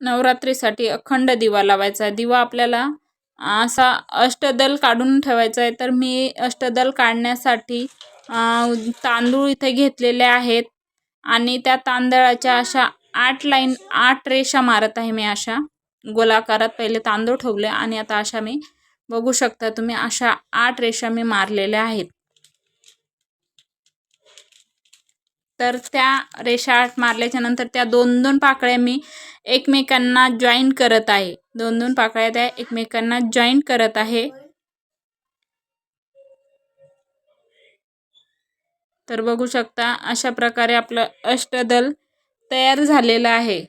नवरात्रीसाठी अखंड दिवा लावायचा. आहे दिवा आपल्याला असा अष्टदल काढून ठेवायचा आहे. तर मी अष्टदल काढण्यासाठी तांदूळ इथे घेतलेले आहेत. आणि त्या तांदळाच्या अशा आठ लाईन आठ रेषा मारत आहे मी अशा. गोलाकारात पहिले तांदूळ ठेवले आणि आता अशा मी बघू शकता तुम्ही अशा आठ रेषा मी मारलेल्या आहेत. तर त्या रेषा आठ मारल्याच्या नंतर त्या दोन दोन पाकळ्या मी एकमेकांना जॉईन करत आहे. दोन दोन पाकळ्या त्या एकमेकांना जॉईन करत आहे. तर बघू शकता अशा प्रकारे आपलं अष्टदल तयार झालेलं आहे.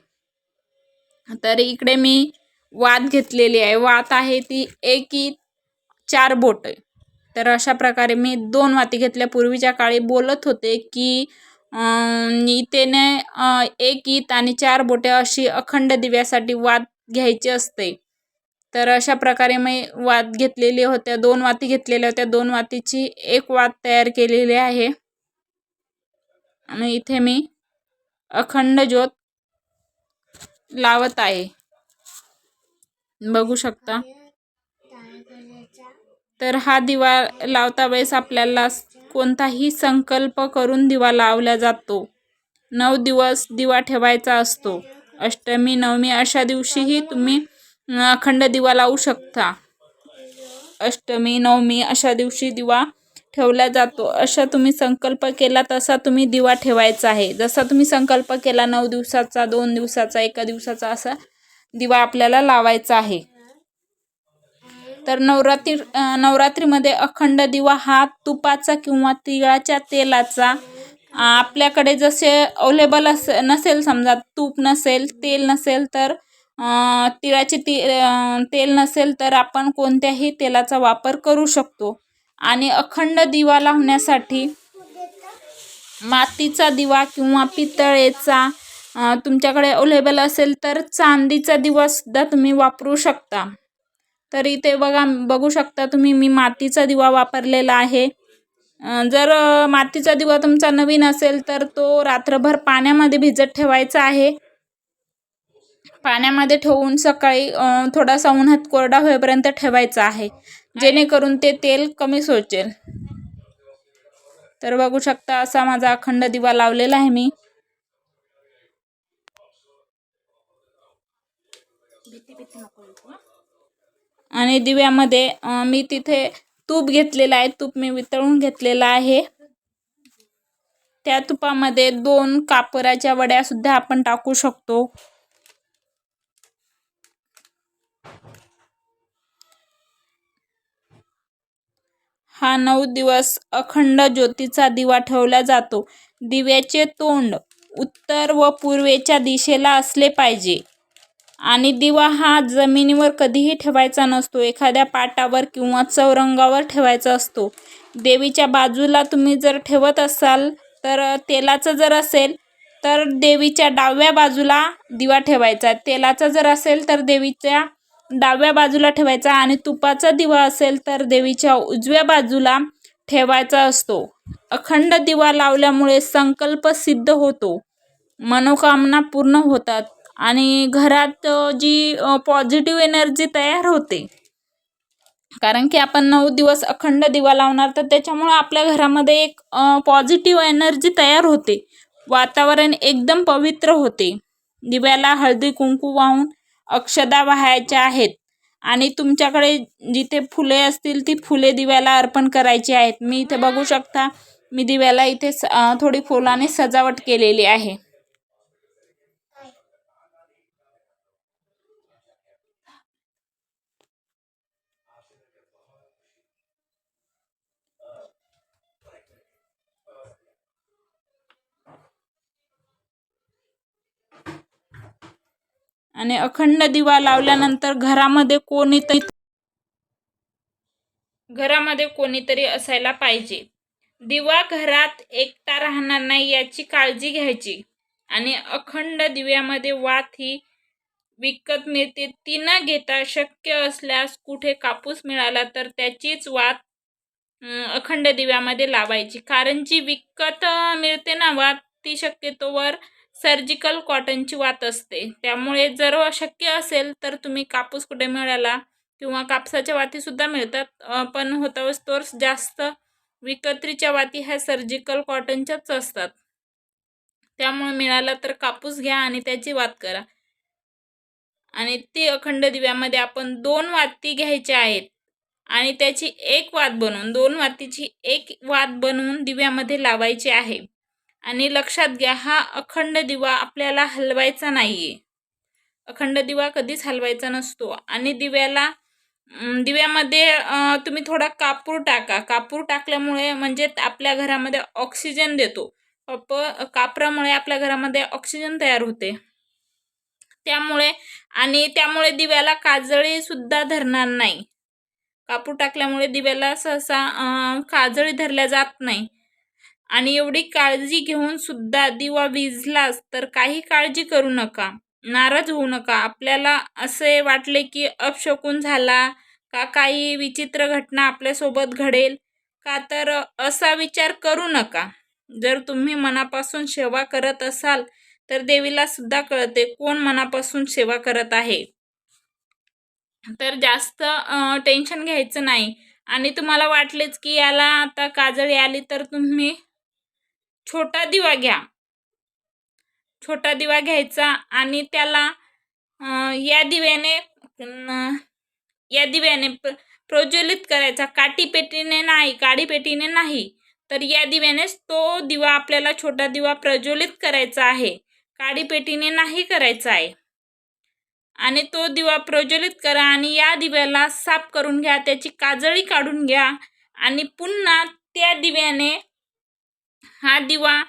तर इकडे मी वात घेतलेली आहे. वात आहे ती एकी चार बोट. तर अशा प्रकारे मी दोन वाती घेतल्या. पूर्वीच्या काळी बोलत होते की इथेने एक ईत आणि चार बोटे अशी अखंड दिव्यासाठी वाद घ्यायची असते. तर अशा प्रकारे मी वाद घेतलेली होत्या दोन वाती घेतलेल्या होत्या. दोन वातीची एक वात तयार केलेली आहे. आणि इथे मी अखंड ज्योत लावत आहे. बघू शकता. तर हा दिवा लावता वेळेस आपल्याला कोणताही संकल्प करून दिवा लावला जातो. नऊ दिवस दिवा ठेवायचा असतो. अष्टमी नवमी अशा दिवशीही तुम्ही अखंड दिवा लावू शकता. अष्टमी नवमी अशा दिवशी दिवा ठेवला जातो. अशा तुम्ही संकल्प केला तसा तुम्ही दिवा ठेवायचा आहे. जसा तुम्ही संकल्प केला नऊ दिवसाचा दोन दिवसाचा एका दिवसाचा असा दिवा आपल्याला लावायचा आहे. तर नवरात्री नवरात्रीमध्ये अखंड दिवा हा तुपाचा किंवा तिळाच्या तेलाचा आपल्याकडे जसे अवेलेबल अस नसेल समजा तूप नसेल तेल नसेल तर तिळाचे ती तेल नसेल तर आपण कोणत्याही तेलाचा वापर करू शकतो. आणि अखंड दिवा लावण्यासाठी मातीचा दिवा किंवा पितळेचा तुमच्याकडे अवेलेबल असेल तर चांदीचा दिवासुद्धा तुम्ही वापरू शकता. तर इथे बघा बघू शकता तुम्ही मी मातीचा दिवा वापरलेला आहे. जर मातीचा दिवा तुमचा नवीन असेल तर तो रात्रभर पाण्यामध्ये भिजत ठेवायचा आहे. पाण्यामध्ये ठेवून सकाळी थोडासा उन्हात कोरडा होईपर्यंत ठेवायचा आहे. जेणेकरून ते तेल कमी सोचेल. तर बघू शकता असा माझा अखंड दिवा लावलेला आहे मी. आणि दिव्यामध्ये मी तिथे तूप घेतलेलं आहे. तूप मी वितळून घेतलेलं आहे. त्या तुपामध्ये दोन कापराच्या वड्या सुद्धा आपण टाकू शकतो. हा नऊ दिवस अखंड ज्योतीचा दिवा ठेवला जातो. दिव्याचे तोंड उत्तर व पूर्वेच्या दिशेला असले पाहिजे. आणि दिवा हा जमिनीवर कधीही ठेवायचा नसतो. एखाद्या पाटावर किंवा चौरंगावर ठेवायचा असतो. देवीच्या बाजूला तुम्ही जर ठेवत असाल तर तेलाचं जर असेल तर देवीच्या डाव्या बाजूला दिवा ठेवायचा. तेलाचा जर असेल तर देवीच्या डाव्या बाजूला ठेवायचा आणि तुपाचा दिवा असेल तर देवीच्या उजव्या बाजूला ठेवायचा असतो. अखंड दिवा लावल्यामुळे संकल्प सिद्ध होतो. मनोकामना पूर्ण होतात. आणि घरात जी पॉझिटिव्ह एनर्जी तयार होते. कारण की आपण नऊ दिवस अखंड दिवा लावणार तर त्याच्यामुळं आपल्या घरामध्ये एक पॉझिटिव्ह एनर्जी तयार होते. वातावरण एकदम पवित्र होते. दिव्याला हळदी कुंकू वाहून अक्षदा वाहायच्या आहेत. आणि तुमच्याकडे जिथे फुले असतील ती फुले दिव्याला अर्पण करायची आहेत. मी इथे बघू शकता मी दिव्याला इथे थोडी फुलाने सजावट केलेली आहे. आणि अखंड दिवा लावल्यानंतर घरामध्ये कोणीतरी घरामध्ये कोणीतरी असायला पाहिजे. दिवा घरात एकटा राहणार नाही याची काळजी घ्यायची. आणि अखंड दिव्यामध्ये वात ही विकत मिळते. ती न घेता शक्य असल्यास कुठे कापूस मिळाला तर त्याचीच वात अखंड दिव्यामध्ये लावायची. कारण जी विकत मिळते ना वात ती शक्यतोवर सर्जिकल कॉटनची वात असते. त्यामुळे जर शक्य असेल तर तुम्ही कापूस कुठे मिळाला किंवा कापसाच्या वातीसुद्धा मिळतात. पण होता स्टोर्स जास्त विकत्रीच्या वाती ह्या सर्जिकल कॉटनच्याच असतात. त्यामुळे मिळाला तर कापूस घ्या आणि त्याची वात करा. आणि ती अखंड दिव्यामध्ये आपण दोन वाती घ्यायच्या आहेत. आणि त्याची एक वात बनवून दोन वातीची एक वात बनवून दिव्यामध्ये लावायची आहे. आणि लक्षात घ्या हा अखंड दिवा आपल्याला हलवायचा नाही आहे अखंड दिवा कधीच हलवायचा नसतो. आणि दिव्याला दिव्यामध्ये तुम्ही थोडा कापूर टाका. कापूर टाकल्यामुळे म्हणजे आपल्या घरामध्ये ऑक्सिजन देतो. प कापरामुळे आपल्या घरामध्ये ऑक्सिजन तयार होते. त्यामुळे आणि त्यामुळे दिव्याला काजळीसुद्धा धरणार नाही. कापूर टाकल्यामुळे दिव्याला सहसा काजळी धरल्या जात नाही. आणि एवढी काळजी घेऊन सुद्धा दिवा विझलाच तर काही काळजी करू नका. नाराज होऊ नका. आपल्याला असे वाटले की अपशकून झाला का काही विचित्र घटना आपल्यासोबत घडेल का तर असा विचार करू नका. जर तुम्ही मनापासून सेवा करत असाल तर देवीला सुद्धा कळते कोण मनापासून सेवा करत आहे. तर जास्त टेन्शन घ्यायचं नाही. आणि तुम्हाला वाटलेच की याला आता काजळी आली तर तुम्ही छोटा दिवा घ्या. छोटा दिवा घ्यायचा आणि त्याला या दिव्याने या दिव्याने प्र प्रज्वलित करायचा. काठीपेटीने नाही काडीपेटीने नाही. तर या दिव्यानेच तो दिवा आपल्याला छोटा दिवा प्रज्वलित करायचा आहे. काडीपेटीने नाही करायचा आहे. आणि तो दिवा प्रज्वलित करा आणि या दिव्याला साफ करून घ्या. त्याची काजळी काढून घ्या. आणि पुन्हा त्या दिव्याने हा दिवा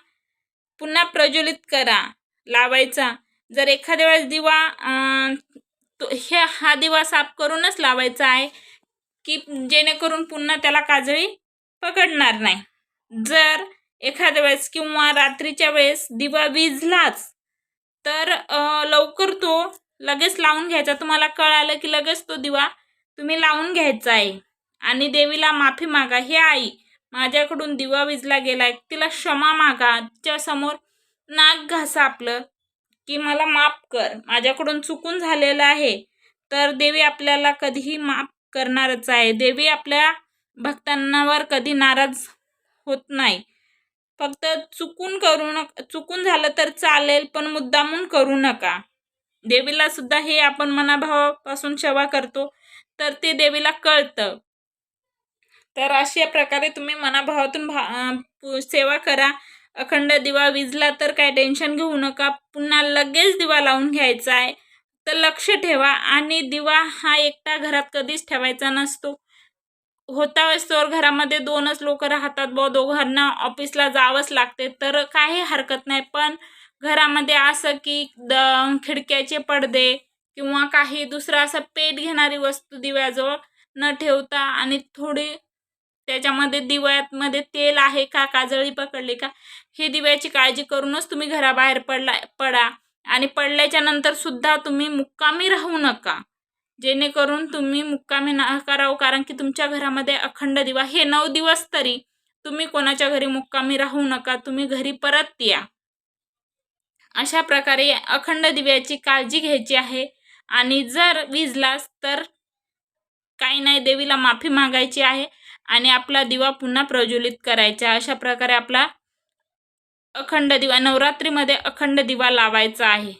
पुन्हा प्रज्वलित करा लावायचा. जर एखाद्या वेळेस दिवा तो हे हा दिवा साफ करूनच लावायचा आहे की जेणेकरून पुन्हा त्याला काजळी पकडणार नाही. जर एखाद्या वेळेस किंवा रात्रीच्या वेळेस दिवा विझलाच तर लवकर तो लगेच लावून घ्यायचा. तुम्हाला कळालं की लगेच तो दिवा तुम्ही लावून घ्यायचा आहे. आणि देवीला माफी मागा. हे आई माझ्याकडून दिवा विजला गेलाय. तिला क्षमा मागा. तिच्या समोर नाक घासा आपलं की मला माफ कर. माझ्याकडून चुकून झालेलं आहे. तर देवी आपल्याला कधीही माफ करणारच आहे. देवी आपल्या भक्तांवर कधी नाराज होत नाही. फक्त चुकून करू नका चुकून झालं तर चालेल पण मुद्दामून करू नका. देवीला सुद्धा हे आपण मनाभावापासून सेवा करतो तर ते देवीला कळतं. तर अशा प्रकारे तुम्ही मनाभावातून भा सेवा करा. अखंड दिवा विजला तर काय टेन्शन घेऊ नका. पुन्हा लगेच दिवा लावून घ्यायचा आहे. तर लक्ष ठेवा आणि दिवा हा एकटा घरात कधीच ठेवायचा नसतो. होता वस्तूवर घरामध्ये दोनच लोक राहतात ब दोघांना ऑफिसला जावंच लागते. तर काही हरकत नाही. पण घरामध्ये असं की द खिडक्याचे पडदे किंवा काही दुसरं असं पेट घेणारी वस्तू दिव्याजवळ न ठेवता आणि थोडी त्याच्यामध्ये दिव्यामध्ये तेल आहे का? काजळी पकडली का? हे दिव्याची काळजी करूनच तुम्ही घराबाहेर पडला पडा. आणि पडल्याच्या नंतर सुद्धा तुम्ही मुक्कामी राहू नका. जेणेकरून तुम्ही मुक्कामी नका राहू कारण की तुमच्या घरामध्ये अखंड दिवा हे नऊ दिवस तरी तुम्ही कोणाच्या घरी मुक्कामी राहू नका तुम्ही घरी परत या. अशा प्रकारे अखंड दिव्याची काळजी घ्यायची आहे. आणि जर विजलास तर काही नाही देवीला माफी मागायची आहे. आणि आपला दिवा पुन्हा प्रज्वलित करायचा. अशा प्रकारे आपला अखंड दिवा नवरात्रीमध्ये अखंड दिवा लावायचा आहे.